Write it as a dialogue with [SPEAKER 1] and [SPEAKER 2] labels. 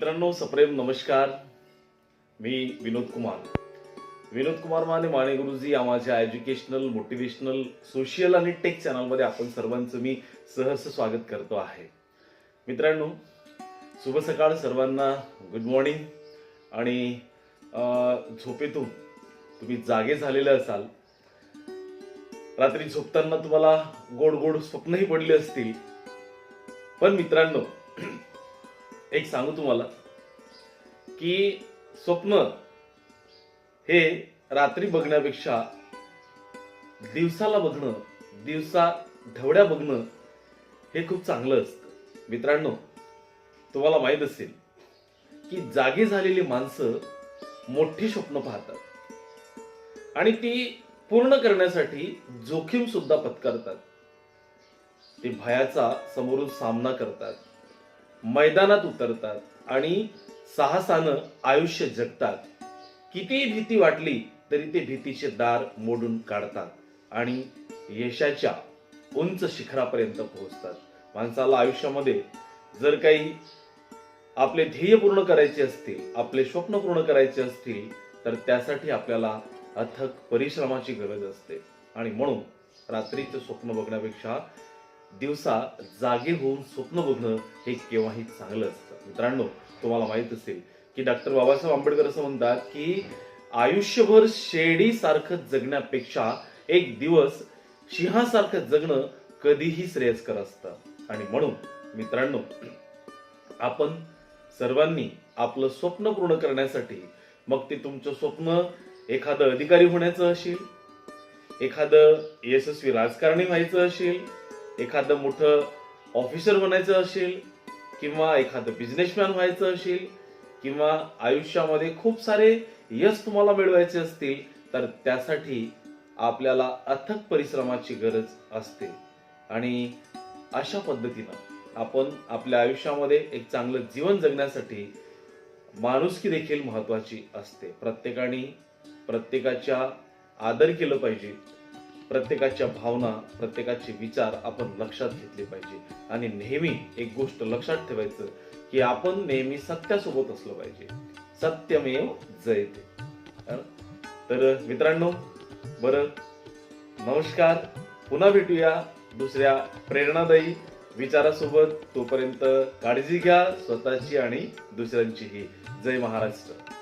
[SPEAKER 1] मित्रांनो सप्रेम नमस्कार. मी विनोद कुमार. विनोद कुमार माने माने गुरुजी या माझ्या एज्युकेशनल मोटिवेशनल सोशियल आणि टेक चॅनलमध्ये आपण सर्वांचं मी सहर्ष स्वागत करतो आहे. मित्रांनो शुभ सकाळ सर्वांना. गुड मॉर्निंग आणि झोपेतून तुम्ही जागे झालेले असाल. रात्री झोपताना तुम्हाला गोड गोड स्वप्नही पडले असतील. पण मित्रांनो एक सांगू तुम्हाला की स्वप्न हे रात्री बघण्यापेक्षा दिवसाला बघणं दिवसा ढवळ्या बघणं हे खूप चांगलं असतं. मित्रांनो तुम्हाला माहीत असेल की जागी झालेली माणसं मोठी स्वप्न पाहतात आणि ती पूर्ण करण्यासाठी जोखीम सुद्धा पत्करतात. ते भयाचा समोरून सामना करतात. मैदानात उतरतात आणि साहसानं आयुष्य जगतात. कितीही भीती वाटली तरी ते भीतीचे दार मोडून काढतात आणि यशाच्या उंच शिखरापर्यंत पोहोचतात. माणसाला आयुष्यामध्ये जर काही आपले ध्येय पूर्ण करायचे असतील आपले स्वप्न पूर्ण करायचे असतील तर त्यासाठी आपल्याला अथक परिश्रमाची गरज असते. आणि म्हणून रात्रीचं स्वप्न बघण्यापेक्षा दिवसा जागे होऊन स्वप्न बघणं हे केव्हाही चांगलं असतं. मित्रांनो तुम्हाला माहीत असेल की डॉक्टर बाबासाहेब आंबेडकर असं म्हणतात की आयुष्यभर शेडीसारखं जगण्यापेक्षा एक दिवस सिंहासारखं जगणं कधीही श्रेयस्कर असतं. आणि म्हणून मित्रांनो आपण सर्वांनी आपलं स्वप्न पूर्ण करण्यासाठी मग ते तुमचं स्वप्न एखादं अधिकारी होण्याचं असेल एखादं यशस्वी राजकारणी व्हायचं असेल एखादं मोठं ऑफिसर बनायचं असेल किंवा एखादं बिझनेसमॅन व्हायचं असेल किंवा आयुष्यामध्ये खूप सारे यश तुम्हाला मिळवायचे असतील तर त्यासाठी आपल्याला अथक परिश्रमाची गरज असते. आणि अशा पद्धतीनं आपण आपल्या आयुष्यामध्ये एक चांगलं जीवन जगण्यासाठी माणुसकी देखील महत्वाची असते. प्रत्येकाने प्रत्येकाच्या आदर केलं पाहिजे. प्रत्येकाच्या भावना प्रत्येकाचे विचार आपण लक्षात घेतले पाहिजे. आणि नेहमी एक गोष्ट लक्षात ठेवायचं की आपण नेहमी सत्यासोबत असलं पाहिजे. सत्यमेव जयते. तर मित्रांनो बरं नमस्कार. पुन्हा भेटूया दुसऱ्या प्रेरणादायी विचारासोबत. तोपर्यंत काळजी घ्या स्वतःची आणि दुसऱ्यांचीही. जय महाराष्ट्र.